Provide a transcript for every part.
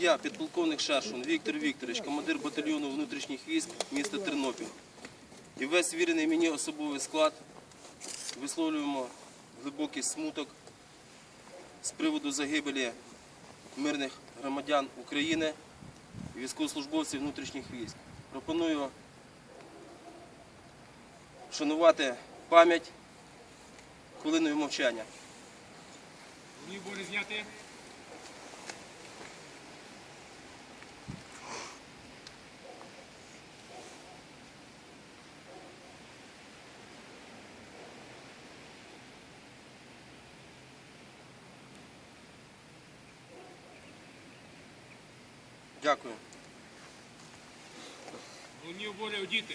Я, підполковник Шершун Віктор Вікторович, командир батальйону внутрішніх військ міста Тернопіль. І весь вірений мені особовий склад висловлюємо глибокий смуток з приводу загибелі мирних громадян України і військовослужбовців внутрішніх військ. Пропоную вшанувати пам'ять хвилиною мовчання. Зняти. Дякую. Головні убори одіти.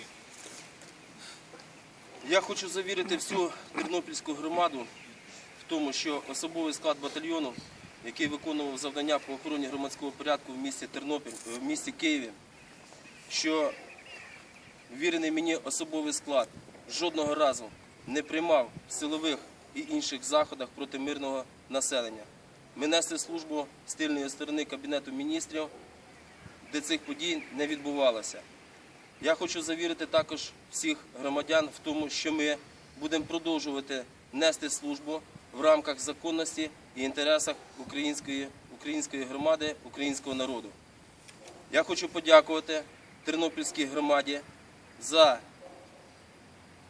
Я хочу завірити всю тернопільську громаду в тому, що особовий склад батальйону, який виконував завдання по охороні громадського порядку в місті Тернопіль, в місті Києві, що вірений мені особовий склад жодного разу не приймав силових і інших заходах проти мирного населення. Ми несли службу з тильної сторони Кабінету міністрів, де цих подій не відбувалося. Я хочу завірити також всіх громадян в тому, що ми будемо продовжувати нести службу в рамках законності і інтересах української, української громади, українського народу. Я хочу подякувати Тернопільській громаді за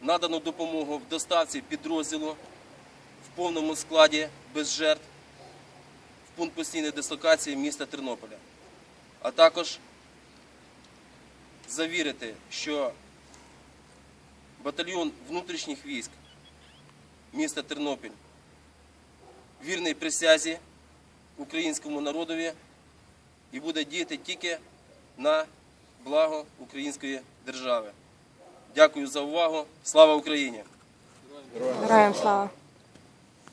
надану допомогу в доставці підрозділу в повному складі без жертв в пункт постійної дислокації міста Тернополя. А також завірити, що батальйон внутрішніх військ міста Тернопіль вірний присязі українському народові і буде діяти тільки на благо української держави. Дякую за увагу. Слава Україні! Героям слава!